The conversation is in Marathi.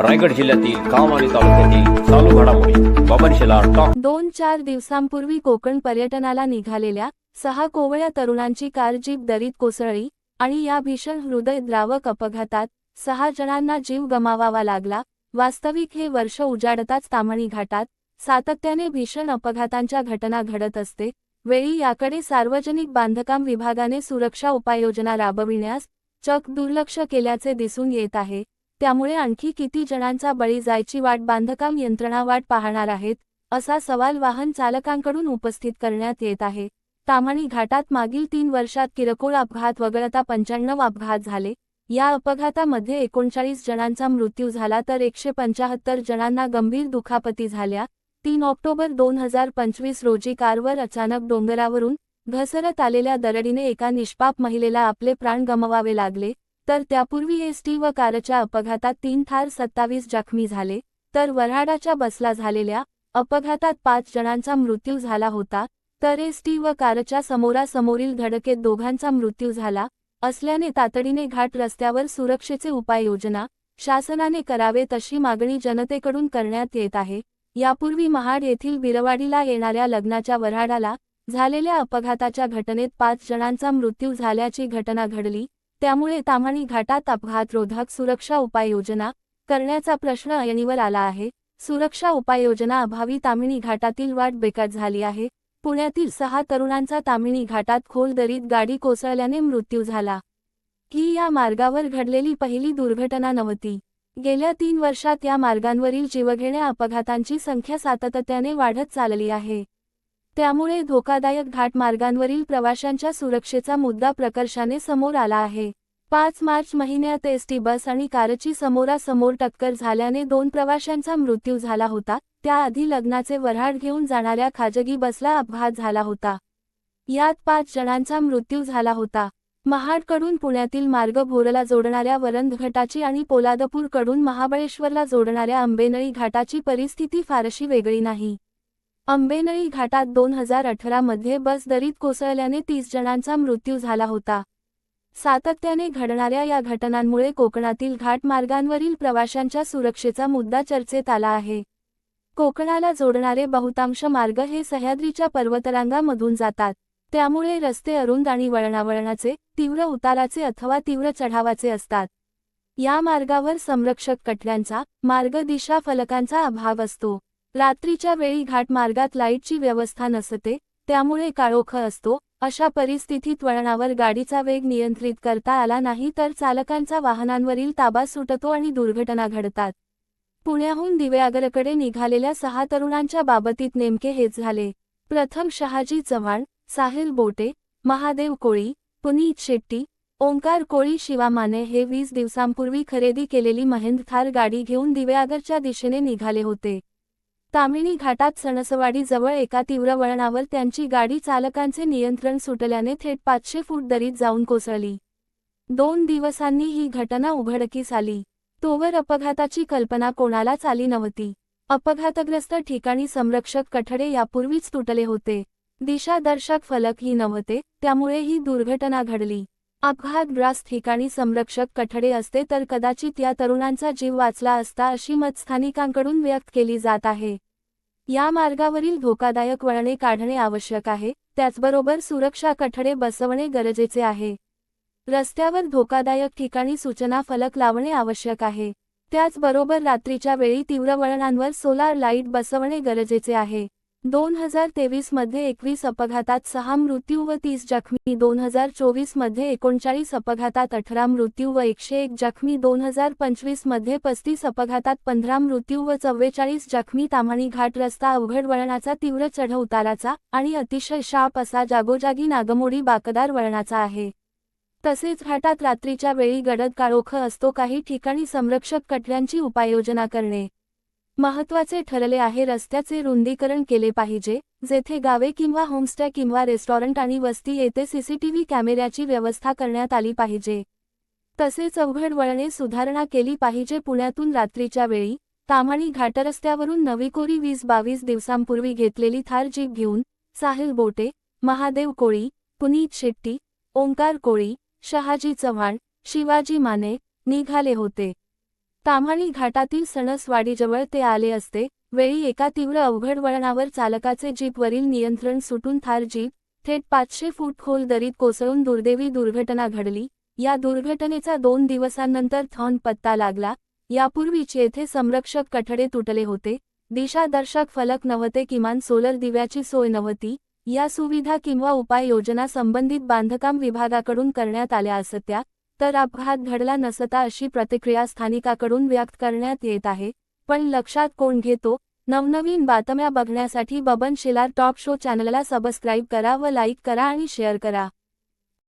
रायगड जिल्ह्यातील काम आणि तालुक्यातील चालू घडामोडी बाबन दोन चार दिवसांपूर्वी कोकण पर्यटनाला निघालेल्या सहा कोवळ्या तरुणांची कार जीप दरीत कोसळली आणि या भीषण हृदयद्रावक अपघातात सहा जणांना जीव गमावावा लागला. वास्तविक हे वर्ष उजाडताच तामणी घाटात सातत्याने भीषण अपघातांच्या घटना घडत असते. वेळी याकडे सार्वजनिक बांधकाम विभागाने सुरक्षा उपाययोजना राबविण्यास चक दुर्लक्ष केल्याचे दिसून येत आहे. त्यामुळे आणखी किती जणांचा बळी जायची वाट बांधकाम यंत्रणा वाट पाहणार आहेत असा सवाल वाहन चालकांकडून उपस्थित करण्यात येत आहे. ताम्हाणी घाटात मागील तीन वर्षात किरकोळ अपघात वगळता पंच्याण्णव अपघात झाले. या अपघातामध्ये एकोणचाळीस जणांचा मृत्यू झाला तर एकशे पंचाहत्तर जणांना गंभीर दुखापती झाल्या. तीन ऑक्टोबर दोन हजार पंचवीस रोजी कारवर अचानक डोंगरावरून घसरत आलेल्या दरडीने एका निष्पाप महिलेला आपले प्राण गमवावे लागले तर त्यापूर्वी एसटी व कारच्या अपघातात तीन ठार सत्तावीस जखमी झाले तर वऱ्हाडाच्या बसला झालेल्या अपघातात पाच जणांचा मृत्यू झाला होता तर एसटी व कारच्या समोरासमोरील धडकेत दोघांचा मृत्यू झाला असल्याने तातडीने घाट रस्त्यावर सुरक्षेचे उपाययोजना शासनाने करावे तशी मागणी जनतेकडून करण्यात येत आहे. यापूर्वी महाड येथील बिरवाडीला येणाऱ्या लग्नाच्या वऱ्हाडाला झालेल्या अपघाताच्या घटनेत पाच जणांचा मृत्यू झाल्याची घटना घडली. त्यामुळे ताम्हाणी घाटात अपघातरोधक सुरक्षा उपाययोजना करण्याचा प्रश्न ऐणीवर आला आहे. सुरक्षा उपाययोजना अभावी तामिणी घाटातील वाट बेकार झाली आहे. पुण्यातील सहा तरुणांचा तामिणी घाटात खोल दरीत गाडी कोसळल्याने मृत्यू झाला. ही या मार्गावर घडलेली पहिली दुर्घटना नव्हती. गेल्या तीन वर्षात या मार्गांवरील जीवघेण्या अपघातांची संख्या सातत्याने वाढत चालली आहे. त्यामुळे धोकादायक घाटमार्गांवरील प्रवाशांच्या सुरक्षेचा मुद्दा प्रकर्षाने समोर आला आहे. पाच मार्च महिन्यात एसटी बस आणि कारची समोरासमोर टक्कर झाल्याने दोन प्रवाशांचा मृत्यू झाला होता. त्याआधी लग्नाचे वऱ्हाड घेऊन जाणाऱ्या खाजगी बसला अपघात झाला होता. यात पाच जणांचा मृत्यू झाला होता. महाडकडून पुण्यातील मार्ग भोरला जोडणाऱ्या वरंधघाटाची आणि पोलादपूरकडून महाबळेश्वरला जोडणाऱ्या आंबेनळी घाटाची परिस्थिती फारशी वेगळी नाही. आंबेनळी घाटात दोन हजार अठरा मध्ये बस दरीत कोसळल्याने तीस जणांचा मृत्यू झाला होता. सातत्याने घडणाऱ्या या घटनांमुळे कोकणातील घाट मार्गांवरील प्रवाशांच्या सुरक्षेचा मुद्दा चर्चेत आला आहे. कोकणाला जोडणारे बहुतांश मार्ग हे सह्याद्रीच्या पर्वतरांगामधून जातात. त्यामुळे रस्ते अरुंद आणि वळणावळणाचे तीव्र उताराचे अथवा तीव्र चढावाचे असतात. या मार्गावर संरक्षक कटल्यांचा मार्गदिशा फलकांचा अभाव असतो. रात्रीच्या वेळी घाटमार्गात लाईटची व्यवस्था नसते त्यामुळे काळोख असतो अशा परिस्थितीत वळणावर गाडीचा वेग नियंत्रित करता आला नाही तर चालकांचा वाहनांवरील ताबा सुटतो आणि दुर्घटना घडतात. पुण्याहून दिवेआगरकडे निघालेल्या सहा तरुणांच्या बाबतीत नेमके हेच झाले. प्रथम शहाजी चव्हाण साहिल बोटे महादेव कोळी पुनीत शेट्टी ओंकार कोळी शिवामाने हे वीस दिवसांपूर्वी खरेदी केलेली महेंद थार गाडी घेऊन दिव्यागरच्या दिशेने निघाले होते. तामिणी घाटात सणसवाडी जवळ एका तीव्र वळणावर त्यांची गाडी चालकांचे नियंत्रण सुटल्याने थेट पाचशे फूट दरीत जाऊन कोसळली. दोन दिवसांनी ही घटना उघडकीस आली. तोवर अपघाताची कल्पना कोणालाच आली नव्हती. अपघातग्रस्त ठिकाणी संरक्षक कठडे यापूर्वीच तुटले होते. दिशादर्शक फलकही नव्हते त्यामुळे ही दुर्घटना घडली. अपघातग्रस्त ठिकाणी संरक्षक कठडे असते तर कदाचित या तरुणांचा जीव वाचला असता अशी मत स्थानिकांकडून व्यक्त केली जात आहे. या मार्गावरील धोकादायक वळणे काढणे आवश्यक आहे त्याचबरोबर सुरक्षा कठडे बसवणे गरजेचे आहे. रस्त्यावर धोकादायक ठिकाणी सूचना फलक लावणे आवश्यक आहे. त्याचबरोबर रात्रीच्या वेळी तीव्र वळणांवर सोलार लाइट बसवणे गरजेचे आहे. दोन हजार तेवीसमध्ये एकवीस अपघातात सहा मृत्यू व तीस जखमी. दोन हजार चोवीसमध्ये एकोणचाळीस अपघातात अठरा मृत्यू व एकशे एक जखमी. दोन हजार पंचवीसमध्ये पस्तीस अपघातात पंधरा मृत्यू व चव्वेचाळीस जखमी. ताम्हाणी घाट रस्ता अवघड वळणाचा तीव्र चढ उताराचा आणि अतिशय शाप असा जागोजागी नागमोडी बाकदार वळणाचा आहे. तसेच घाटात रात्रीच्या वेळी गडद काळोख असतो. काही ठिकाणी संरक्षक कटल्यांची उपाययोजना करणे. महत्त्वाचे ठरले आहे रस्त्याचे रुंदीकरण केले पाहिजे जेथे गावे किंवा होमस्टे किंवा रेस्टॉरंट आणि वस्ती येथे सीसीटीव्ही कॅमेऱ्याची व्यवस्था करण्यात आली पाहिजे. तसेच अवघड वळणे सुधारणा केली पाहिजे पुण्यातून रात्रीच्या वेळी ताम्हाणी घाटरस्त्यावरून नवीकोरी वीस बावीस दिवसांपूर्वी घेतलेली थार जीप घेऊन साहिल बोटे महादेव कोळी पुनीत शेट्टी ओंकार कोळी शहाजी चव्हाण शिवाजी माने निघाले होते. ताम्हाणी घाटातील सणसवाडीजवळ ते आले असते. वेळी एका तीव्र अवघड वळणावर चालकाचे जीपवरील नियंत्रण सुटून थार जीप थेट पाचशे फूट खोल दरीत कोसळून दुर्दैवी दुर्घटना घडली. या दुर्घटनेचा दोन दिवसांनंतर थॉन पत्ता लागला. यापूर्वीच येथे संरक्षक कठडे तुटले होते. दिशादर्शक फलक नव्हते किमान सोलर दिव्याची सोय नव्हती. या सुविधा किंवा उपाययोजना संबंधित बांधकाम विभागाकडून करण्यात आल्या असत्या. तर अपघात घडला नसता अशी प्रतिक्रिया स्थानिकाकडून व्यक्त करण्यात येत आहे. पण लक्षात कोण घेतो? नवनवीन बातम्या बघण्यासाठी बबन शिलार टॉप शो चॅनलला सबस्क्राईब करा व लाईक करा आणि शेअर करा.